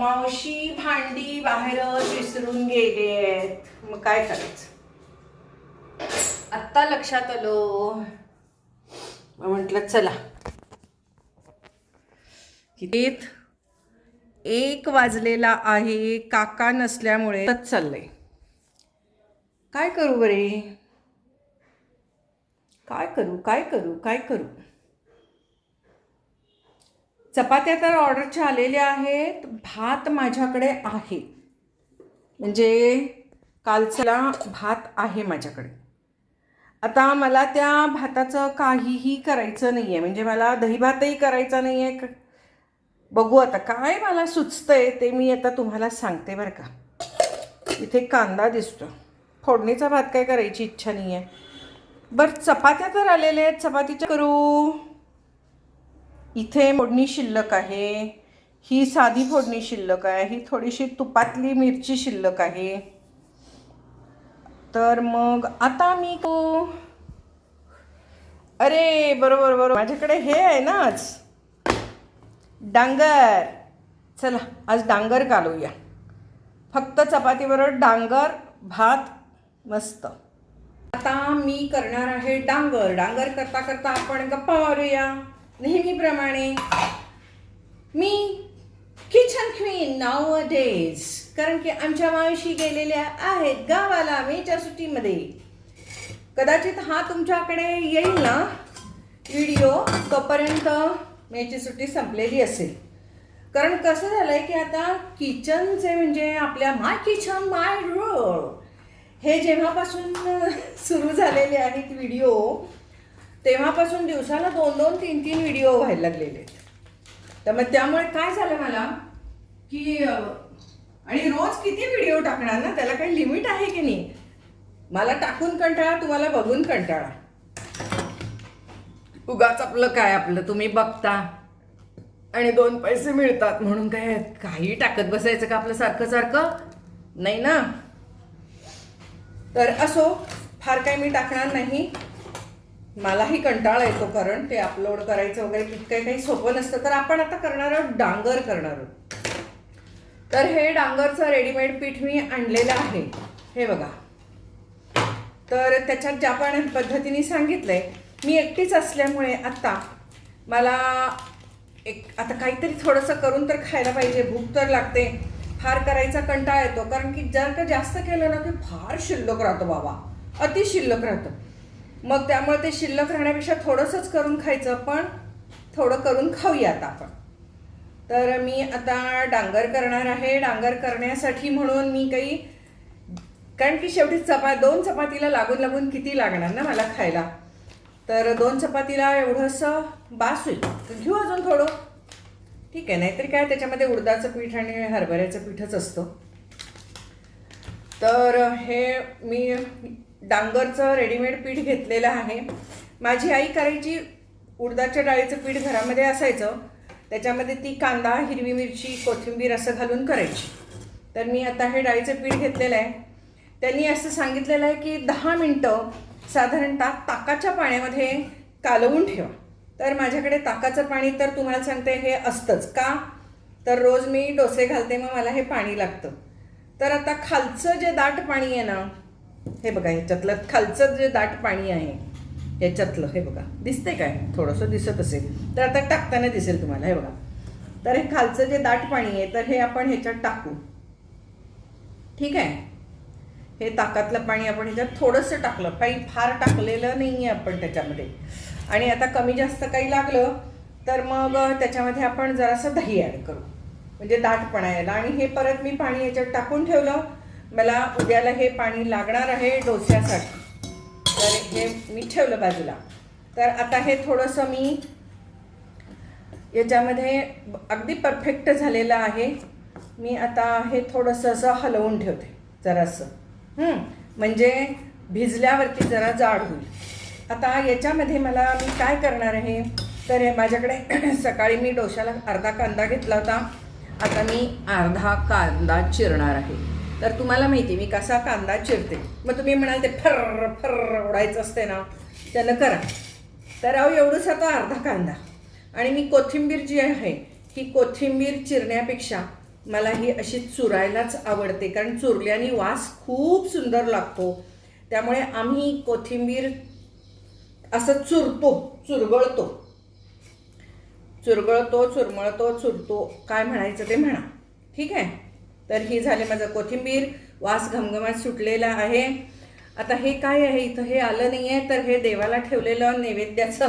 मावशी भांडी बाहेरच विसरून गेलेत मग काय करायचं? आत्ता लक्षात आलो. म्हटलं चला. कितीत? एक वाजलेला आहे. काका नसल्यामुळे चाललंय. काय करू बरे? काय करू? काय करू? काय करू? चपात्या तर ऑर्डरच्या आलेल्या आहेत. भात माझ्याकडे आहे. म्हणजे कालचा भात आहे माझ्याकडे. आता मला त्या भाताचं काहीही करायचं नाही आहे म्हणजे मला दहीभातही करायचा नाही आहे बघू आता काय मला सुचतं आहे ते मी आता तुम्हाला सांगते बरं का. इथे कांदा दिसतो. फोडणीचा भात काय करायची इच्छा नाही आहे बरं चपात्या तर आलेल्या आहेत. चपातीच्या करू. इथे फोडणी शिल्लक आहे ही साधी फोडणी शिल्लक आहे ही थोडीशी तुपातली मिरची शिल्लक आहे. तर मग आता मी को अरे बरोबर बरोबर. माझ्याकडे हे आहे ना आज. डांगर. चला आज डांगर घालूया. फक्त चपातीबरोबर डांगर भात मस्त. आता मी करणार आहे डांगर. डांगर करता करता आपण गप्पा मारूया. नेहमीप्रमाणे मी किचन क्वीन नाव डेज कारण की आमच्या मावशी गेलेल्या आहेत गावाला मेच्या सुट्टीमध्ये. कदाचित हा तुमच्याकडे येईल ना? व्हिडिओ तोपर्यंत मेची सुट्टी संपलेली असेल. कारण कसं झालं आहे की आता किचनचे म्हणजे आपल्या माय किचन माय रोड हे जेव्हापासून सुरू झालेले आहेत व्हिडिओ तेव्हापासून दिवसाला दोन दोन तीन तीन व्हिडिओ व्हायला लागलेले आहेत. तर मग त्यामुळे काय झालं मला की आणि रोज किती व्हिडिओ टाकणार ना? त्याला काही लिमिट आहे की नाही? मला टाकून कंटाळा तुम्हाला बघून कंटाळा. उगाच आपलं काय आपलं? तुम्ही बघता. आणि दोन पैसे मिळतात म्हणून काय काही टाकत बसायचं का आपलं सारखं सारखं? नाही ना? तर असो फार काही मी टाकणार नाही. मलाही कंटाळा येतो कारण ते अपलोड करायचं वगैरे तितकं काही सोपं नसतं. तर आपण आता करणार आहोत डांगर करणार आहोत. तर हे डांगरचं रेडीमेड पीठ मी आणलेलं आहे. हे बघा. तर त्याच्यात ज्या पण पद्धतीने सांगितलंय मी एकटीच असल्यामुळे आत्ता मला एक आता काहीतरी थोडंसं करून तर खायला पाहिजे. भूक तर लागते. फार करायचा कंटाळा येतो. कारण की जर का जास्त केलं ना की फार शिल्लक राहतो बाबा. अति शिल्लक राहतं. मग त्यामुळे ते शिल्लक राहण्यापेक्षा थोडंसंच करून खायचं पण थोडं करून खाऊयात आपण. तर मी आता डांगर करणार आहे. डांगर करण्यासाठी म्हणून मी काही कारण की शेवटी चपा दोन चपातीला लागून लागून किती लागणार ना मला खायला? तर दोन चपातीला एवढंसं बास होईल. तर घेऊ अजून थोडं. ठीक आहे नाहीतरी काय त्याच्यामध्ये उडदाचं पीठ आणि हरभऱ्याचं पीठच असतं. तर हे मी डांगरचं रेडीमेड पीठ घेतलेलं आहे. माझी आई करायची उडदाच्या डाळीचं पीठ घरामध्ये असायचं. त्याच्यामध्ये ती कांदा हिरवी मिरची कोथिंबीर असं घालून करायची. तर मी आता हे डाळीचं पीठ घेतलेलं आहे. त्यांनी असं सांगितलेलं आहे की दहा मिनटं साधारणतः ताकाच्या पाण्यामध्ये कालवून ठेवा. तर माझ्याकडे ताकाचं पाणी तर तुम्हाला सांगते हे असतंच का? तर रोज मी डोसे घालते मग मला हे पाणी लागतं. तर आता खालचं जे दाट पाणी आहे ना हे बघा ह्याच्यातलं खालचं जे दाट पाणी आहे ह्याच्यातलं हे बघा. दिसते काय? थोडंसं दिसत असेल. तर आता टाकताना दिसेल तुम्हाला हे बघा. तर हे खालचं जे दाट पाणी आहे तर हे आपण ह्याच्यात टाकू. ठीक आहे? हे ताकातलं पाणी आपण ह्याच्यात थोडंसं टाकलं. काही फार टाकलेलं नाही आहे आपण त्याच्यामध्ये. आणि आता कमी जास्त काही लागलं तर मग त्याच्यामध्ये आपण जरासं दही ॲड करू. म्हणजे दाटपणा यायला. आणि हे परत मी पाणी याच्यात टाकून ठेवलं. मला उद्याला हे पाणी लागणार आहे डोस्यासाठी. तर हे मी ठेवलं बाजूला. तर आता हे थोडंसं मी याच्यामध्ये अगदी परफेक्ट झालेलं आहे. मी आता हे थोडंसं असं हलवून ठेवते जरासं. म्हणजे भिजल्यावरती जरा जाड होईल. आता याच्यामध्ये मला मी काय करणार आहे? तर हे माझ्याकडे सकाळी मी डोशाला अर्धा कांदा घेतला होता. आता मी अर्धा कांदा चिरणार आहे. तर तुम्हाला माहिती आहे मी कसा कांदा चिरते. मग तुम्ही म्हणाल ते फर्र फर्र ओढायचं असते ना त्यानं करा. तर अहो एवढंच आता अर्धा कांदा. आणि मी कोथिंबीर जी आहे ही कोथिंबीर चिरण्यापेक्षा मला ही अशी चुरायलाच आवडते कारण चुरल्याने वास खूप सुंदर लागतो. त्यामुळे आम्ही कोथिंबीर असं चुरतो चुरगळतो. चुरगळतो चुरमळतो चुरतो काय म्हणायचं ते म्हणा. ठीक आहे? तर ही झाली माझं कोथिंबीर. वास घमघमात सुटलेला आहे. आता हे काय आहे? इथं हे आलं नाही आहे तर हे देवाला ठेवलेलं नैवेद्याचं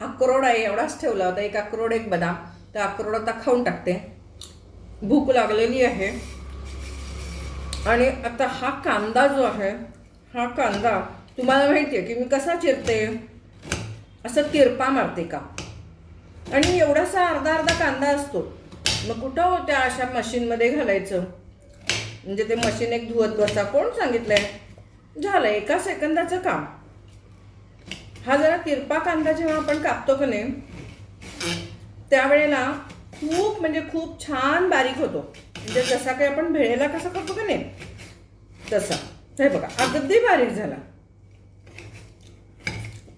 अक्रोड आहे. एवढाच ठेवला होता. एक अक्रोड एक बदाम. तर अक्रोड आता खाऊन टाकते. भूक लागलेली आहे. आणि आता हा कांदा जो आहे हा कांदा तुम्हाला माहिती आहे की मी कसा चिरते? असं तिरपा मारते का? आणि एवढासा अर्धा अर्धा कांदा असतो. मग कुठं होत्या अशा मशीनमध्ये घालायचं? म्हणजे ते मशीन एक धुवत बसा कोण सांगितलंय? झालं एका सेकंदाचं काम. हा जरा तिरपा कांदा जेव्हा आपण कापतो का नाही त्यावेळेला खूप म्हणजे खूप छान बारीक होतो. म्हणजे जसा काही आपण भेळेला कसा करतो का नाही तसा. हे बघा अगदी बारीक झाला.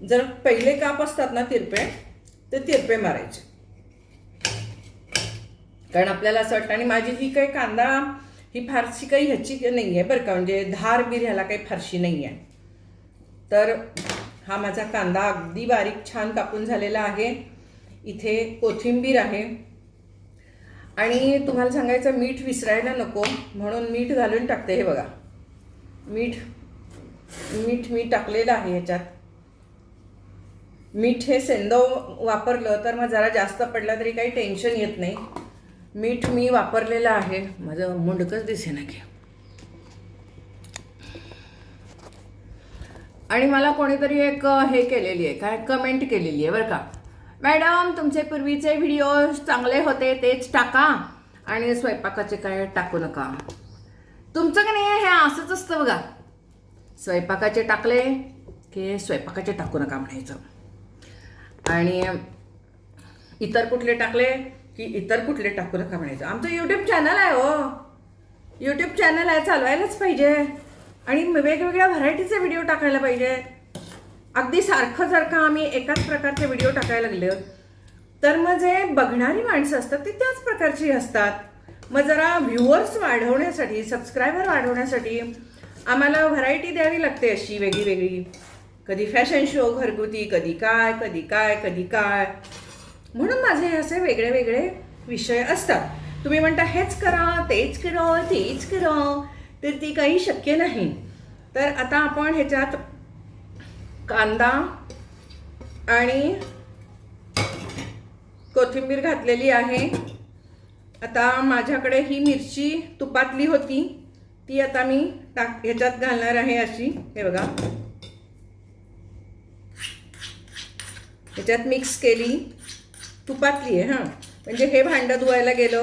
जर पहिले काप असतात ना तिरपे ते तिरपे मारायचे. कारण आपल्याला असं वाटतं आणि माझी ही काही कांदा ही फारशी काही ह्याची नाही आहे बरं का म्हणजे धार बीर ह्याला काही फारशी नाही आहे तर हा माझा कांदा अगदी बारीक छान कापून झालेला आहे. इथे कोथिंबीर आहे. आणि तुम्हाला सांगायचं मीठ विसरायला नको म्हणून मीठ घालून टाकते. हे बघा मीठ मीठ मी टाकलेलं आहे ह्याच्यात. मीठ हे सेंदव वापरलं तर मग जरा जास्त पडलं तरी काही टेन्शन येत नाही. मीठ मी वापरलेलं आहे. माझं मुंडकच दिसे ना की. आणि मला कोणीतरी एक हे केलेली आहे काय कमेंट केलेली आहे बरं का. मॅडम तुमचे पूर्वीचे व्हिडिओ चांगले होते तेच टाका. आणि स्वयंपाकाचे काय टाकू नका. तुमचं का नाही हे असंच असतं बघा. स्वयंपाकाचे टाकले की स्वयंपाकाचे टाकू नका म्हणायचं. आणि इतर कुठले टाकले? की इतर कुठले टाकू नका म्हणायचं. आमचं यूट्यूब चॅनल आहे हो. यूट्यूब चॅनल आहे चालवायलाच पाहिजे. आणि वेगवेगळ्या व्हरायटीचे व्हिडिओ टाकायला पाहिजे. अगदी सारखं जर का आम्ही एकाच प्रकारचे व्हिडिओ टाकायला लागले तर मग जे बघणारी माणसं असतात ती त्याच प्रकारची असतात. मग जरा व्ह्युअर्स वाढवण्यासाठी सबस्क्रायबर वाढवण्यासाठी आम्हाला व्हरायटी द्यावी लागते अशी वेगळी वेगळी. कधी फॅशन शो घरगुती कधी काय कधी काय कधी काय. म्हणून माझे असे वेगळे वेगळे विषय असतात. तुम्ही म्हणता हेच करा तेच करा तेच करा. तर ती काही शक्य नाही. तर आता आपण ह्याच्यात कांदा आणि कोथिंबीर घातलेली आहे. आता माझ्याकडे ही मिरची तुपातली होती. ती आता मी टाक ह्याच्यात घालणार आहे अशी. हे बघा. ह्याच्यात मिक्स केली. तुपातली आहे हां. म्हणजे हे भांडं धुवायला गेलो.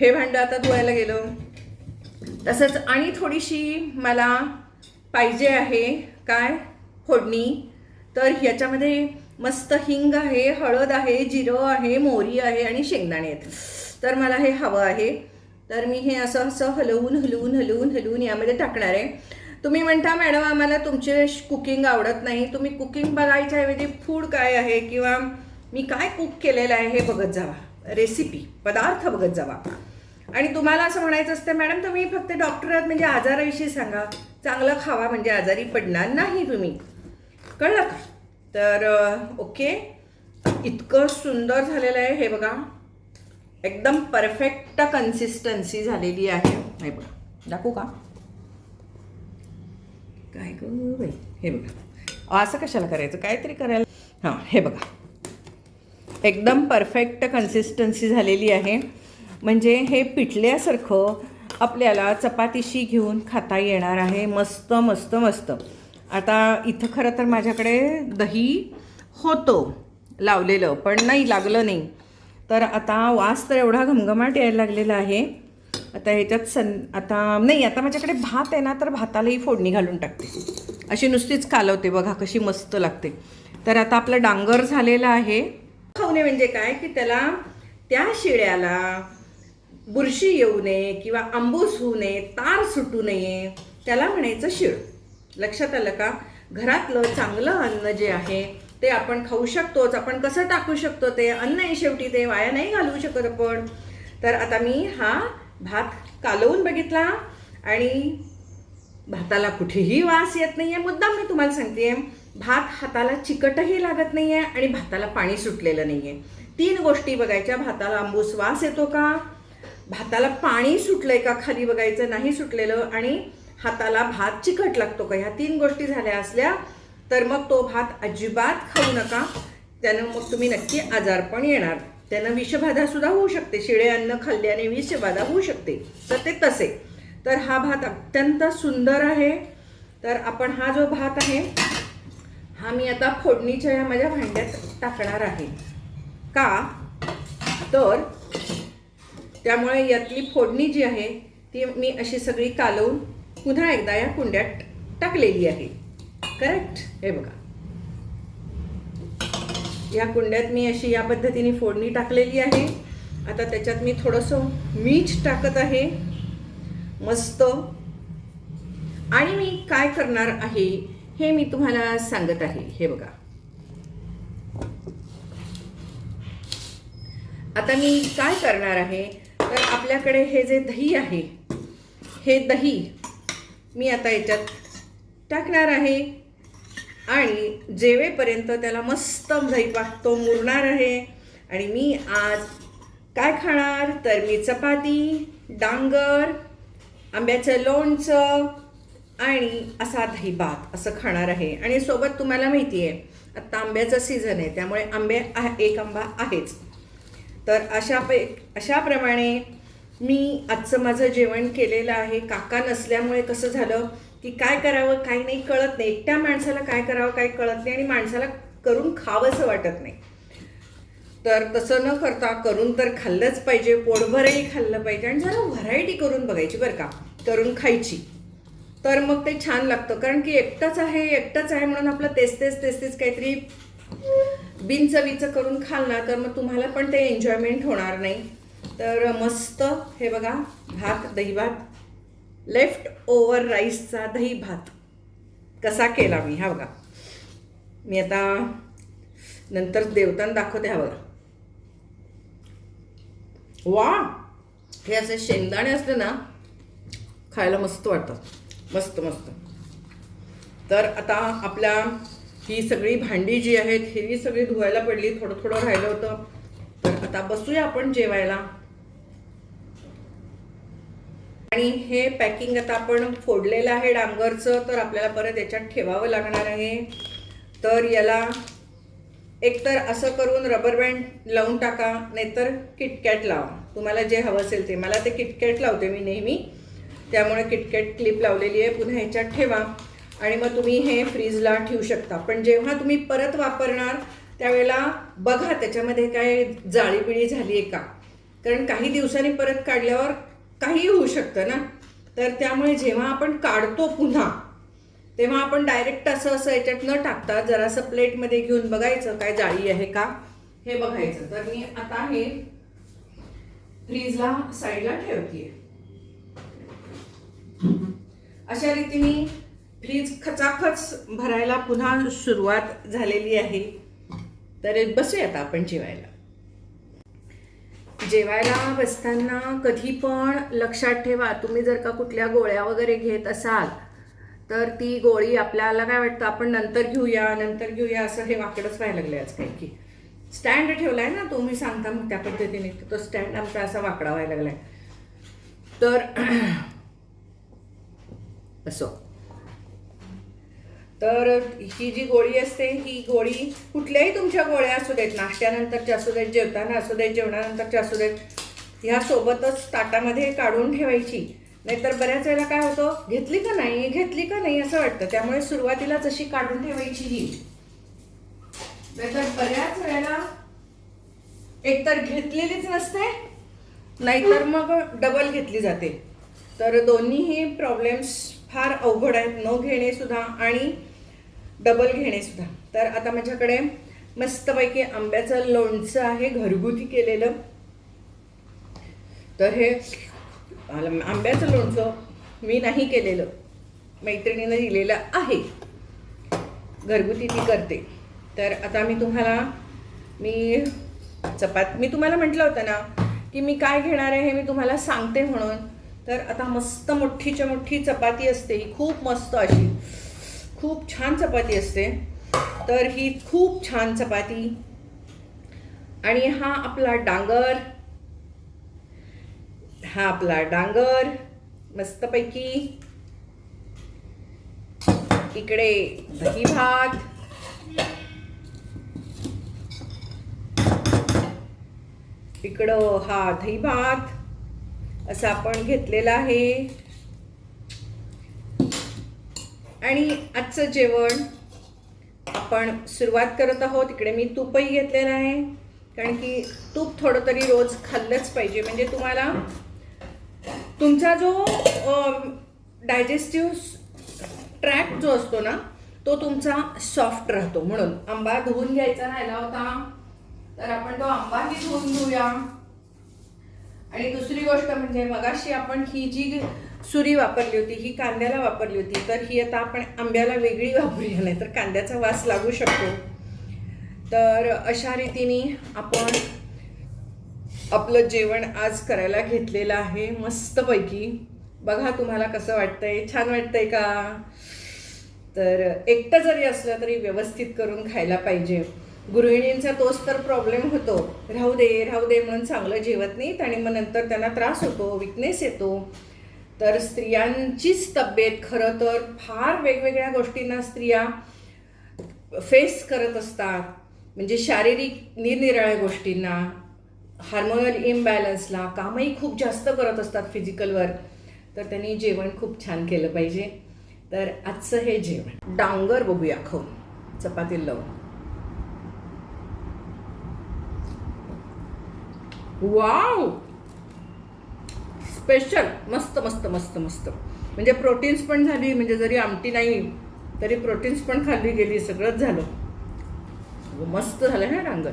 हे भांडं आता धुवायला गेलो. तसंच आणि थोडीशी मला पाहिजे आहे काय? फोडणी. तर ह्याच्यामध्ये मस्त हिंग आहे हळद आहे जिरं आहे मोहरी आहे आणि शेंगदाणे आहेत. तर मला हे हवं आहे. तर मी हे असं असं हलवून हलवून हलवून हलवून यामध्ये टाकणार आहे. तुम्ही म्हणता मॅडम आम्हाला तुमचे कुकिंग आवडत नाही. तुम्ही कुकिंग बघायच्या ऐवजी फूड काय आहे किंवा मी काय कुक केलेलं आहे हे बघत जावा. रेसिपी पदार्थ बघत जावा. आणि तुम्हाला असं म्हणायचं असतं मॅडम तुम्ही फक्त डॉक्टर आहात म्हणजे आजाराविषयी सांगा. चांगलं खावा म्हणजे आजारी पडणार नाही तुम्ही. कळलं का? तर ओके. इतकं सुंदर झालेलं आहे हे बघा. एकदम परफेक्ट कन्सिस्टन्सी झालेली आहे. हे बघा. दाखवू का? काय गं बाई? हे बघा. असं कशाला करायचं? काहीतरी करायला हां हे बघा. एकदम परफेक्ट कन्सिस्टन्सी झालेली आहे. म्हणजे हे पिठल्यासारखं आपल्याला चपातीशी घेऊन खाता येणार आहे. मस्त मस्त मस्त. आता इथं खरं तर माझ्याकडे दही होतो लावलेलं पण नाही लागलं नाही. तर आता वास तर एवढा घमघमाट यायला लागलेला आहे. आता ह्याच्यात सन आता नाही आता माझ्याकडे भात आहे ना तर भातालाही फोडणी घालून टाकते. अशी नुसतीच कालवते बघा कशी मस्त लागते. तर आता आपलं डांगर झालेलं आहे. खावणे म्हणजे काय? की त्याला त्या शिळ्याला बुरशी येऊ नये किंवा आंबूस होऊ नये तार सुटू नये त्याला म्हणायचं शिळ. लक्षात आलं का? घरातलं चांगलं अन्न जे आहे ते आपण खाऊ शकतोच. आपण कसं टाकू शकतो ते? अन्न आहे शेवटी ते वाया नाही घालवू शकत आपण. तर आता मी हा भात कालवून बघितला आणि भाताला कुठेही वास येत नाही आहे मुद्दाम मी तुम्हाला सांगते भात हाताला चिकटही लागत नाही आहे आणि भाताला पाणी सुटलेलं नाही आहे तीन गोष्टी बघायच्या भाताला आंबूस वास येतो का? भाताला पाणी सुटलंय का खाली बघायचं नाही सुटलेलं आणि हाताला भात चिकट लागतो का? ह्या तीन गोष्टी झाल्या असल्या तर मग तो भात अजिबात खाऊ नका. त्यानं मग तुम्ही नक्की आजारपण येणार. त्यानं विषबाधा सुद्धा होऊ शकते. शिळे अन्न खाल्ल्याने विषबाधा होऊ शकते. तर ते तसे. तर हा भात अत्यंत सुंदर आहे. तर आपण हा जो भात आहे हा मी आता फोडणीच्या या माझ्या भांड्यात टाकणार आहे. का? तर त्यामुळे यातली फोडणी जी आहे ती मी अशी सगळी कालवून पुन्हा एकदा या कुंड्यात टाकलेली आहे. करेक्ट? हे बघा. या कुंड्यात मी अशी या पद्धतीने फोडणी टाकलेली आहे. आता त्याच्यात मी थोडंसं मीठ टाकत आहे. मस्त. आणि मी काय करणार आहे हे मी तुम्हाला सांगत आहे. हे बघा. आता मी काय करणार आहे? तर आपल्याकडे हे जे दही आहे हे दही मी आता याच्यात टाकणार आहे. आणि जेवेपर्यंत त्याला मस्त झैपाक तो मुरणार आहे. आणि मी आज काय खाणार? तर मी चपाती डांगर आंब्याचं लोणचं आणि असा दहीभात असं खाणार आहे. आणि सोबत तुम्हाला माहिती आहे आत्ता आंब्याचं सीझन आहे त्यामुळे आंबे एक आंबा आहेच. तर अशा पे अशाप्रमाणे मी आजचं माझं जेवण केलेलं आहे. काका नसल्यामुळे कसं झालं? की काय करावं काही नाही कळत नाही. एकट्या माणसाला काय करावं काही कळत नाही आणि माणसाला करून खावंसं वाटत नाही. तर तसं न करता करून तर खाल्लंच पाहिजे पोटभरही खाल्लं पाहिजे आणि जरा व्हरायटी करून बघायची बरं का करून खायची. तर मग ते छान लागतं. कारण की एकटंच आहे एकटंच आहे म्हणून आपलं तेच तेच तेच तेच काहीतरी बिनचवीचं करून खाल ना तर मग तुम्हाला पण ते एन्जॉयमेंट होणार नाही. तर मस्त हे बघा भात दही भात लेफ्ट ओवर राईसचा दही भात. कसा केला मी? हा बघा. मी आता नंतर देवताना दाखवते. हा बघा. वा! हे असे शेंगदाणे असले ना खायला मस्त वाटतं मस्त मस्त. तर आता आपल्या ही सगळी भांडी जी आहेत ही सगळी धुवायला पडली. थोडं थोडं राहिलं होतं. तर आता बसूया आपण जेवायला. आणि हे पॅकिंग आता आपण फोडलेलं आहे डांगरचं तर आपल्याला परत याच्यात ठेवावं लागणार आहे. तर याला एकतर असं करून रबर बँड लावून टाका नाहीतर किटकॅट लावा. तुम्हाला जे हवं असेल ते. मला ते किटकॅट लावते मी नेहमी. त्यामुळे किटकॅट क्लिप लावलेली आहे. पुन्हा ह्याच्यात ठेवा. आणि मग तुम्ही हे फ्रीजला ठेवू शकता. पण जेव्हा तुम्ही परत वापरणार त्यावेळेला बघा त्याच्यामध्ये काय जाळीबिळी झाली आहे का. कारण काही दिवसांनी परत काढल्यावर काहीही होऊ शकतं ना? तर त्यामुळे जेव्हा आपण काढतो पुन्हा तेव्हा आपण डायरेक्ट असं असं याच्यात न टाकता जरासं प्लेटमध्ये घेऊन बघायचं काय जाळी आहे का हे बघायचं. तर मी आता हे फ्रीजला साईडला ठेवते अशा रीतीने फ्रीज खचाखच भरायला पुन्हा सुरुवात झालेली आहे. तर बसूया आता आपण जेवायला. जेवायला बसताना कधी पण लक्षात ठेवा तुम्ही जर का कुठल्या गोळ्या वगैरे घेत असाल तर ती गोळी आपल्याला काय वाटतं आपण नंतर घेऊया नंतर घेऊया असं हे वाकडंच व्हायला लागलं आज काही की. स्टँड ठेवलाय ना तुम्ही सांगता मग त्या पद्धतीने तो स्टँड आमचा असा वाकडा व्हायला लागलाय. तर असो. तर ही जी गोळी असते ही गोळी कुठल्याही तुमच्या गोळ्या असू देत नाश्त्यानंतरच्या असू देत जेवताना असू देत जेवणानंतरच्या असू देत ह्या सोबतच ताटामध्ये काढून ठेवायची. नाहीतर बऱ्याच वेळेला काय होतं घेतली का नाही घेतली का नाही असं वाटतं. त्यामुळे सुरुवातीला जशी काढून ठेवायची ही. नाहीतर बऱ्याच वेळेला एकतर घेतलेलीच नसते नाहीतर मग डबल घेतली जाते. तर दोन्हीही प्रॉब्लेम्स फार अवघड आहेत. न घेणे सुद्धा आणि डबल घेणे सुद्धा. तर आता माझ्याकडे मस्तपैकी आंब्याचं लोणचं आहे घरगुती केलेलं. तर हे आंब्याचं लोणचं मी नाही केलेलं. मैत्रिणीनं दिलेलं आहे. घरगुती ती करते. तर आता मी तुम्हाला मी चपात मी तुम्हाला म्हटलं होतं ना की मी काय घेणार आहे हे मी तुम्हाला सांगते म्हणून. तर आता मस्त मोठीच्या मोठी चपाती असते ही खूप मस्त अशी. खूप छान चपाती असते. तर ही खूप छान चपाती. आणि हा आपला डांगर. हा आपला डांगर. मस्तपैकी. इकडे दही भात. इकडं हा दही भात. असं आपण घेतलेला आहे. आणि आजचं जेवण आपण सुरुवात करत आहोत. इकडे मी तूपही घेतलेलं आहे. कारण की तूप थोडं तरी रोज खाल्लंच पाहिजे. म्हणजे तुम्हाला तुमचा जो डायजेस्टिव्ह ट्रॅक जो असतो ना तो तुमचा सॉफ्ट राहतो. म्हणून आंबा धुवून घ्यायचा राहिला होता. तर आपण तो आंबाही धुवून घेऊया. आणि दुसरी गोष्ट म्हणजे मगाशी आपण ही जी सुरी वापरली होती ही कांद्याला वापरली होती. तर ही आता आपण आंब्याला वेगळी वापरूया नाही तर कांद्याचा वास लागू शकतो. तर अशा रीतीने आपण आपलं जेवण आज करायला घेतलेलं आहे मस्तपैकी. बघा तुम्हाला कसं वाटतंय. छान वाटतंय का? तर एकटं जरी असलं तरी व्यवस्थित करून खायला पाहिजे. गृहिणींचा तोच तर प्रॉब्लेम होतो. राहू दे राहू दे म्हणून चांगलं जेवत नाहीत आणि मग नंतर त्यांना त्रास होतो विकनेस येतो. तर स्त्रियांचीच तब्येत खरं तर फार वेगवेगळ्या गोष्टींना स्त्रिया फेस करत असतात. म्हणजे शारीरिक निरनिराळ्या गोष्टींना हार्मोनल इम्बॅलन्सला कामही खूप जास्त करत असतात फिजिकलवर तर त्यांनी जेवण खूप छान केलं पाहिजे. तर आजचं हे जेवण. डांगर बघूया खाऊन. चपाती लावून. वाव स्पेशल मस्त मस्त मस्त मस्त. म्हणजे प्रोटीन्स पण झाली म्हणजे जरी आमटी नाही तरी प्रोटीन्स पण खाल्ली गेली सगळंच झालं. मस्त झालं ना डांगर.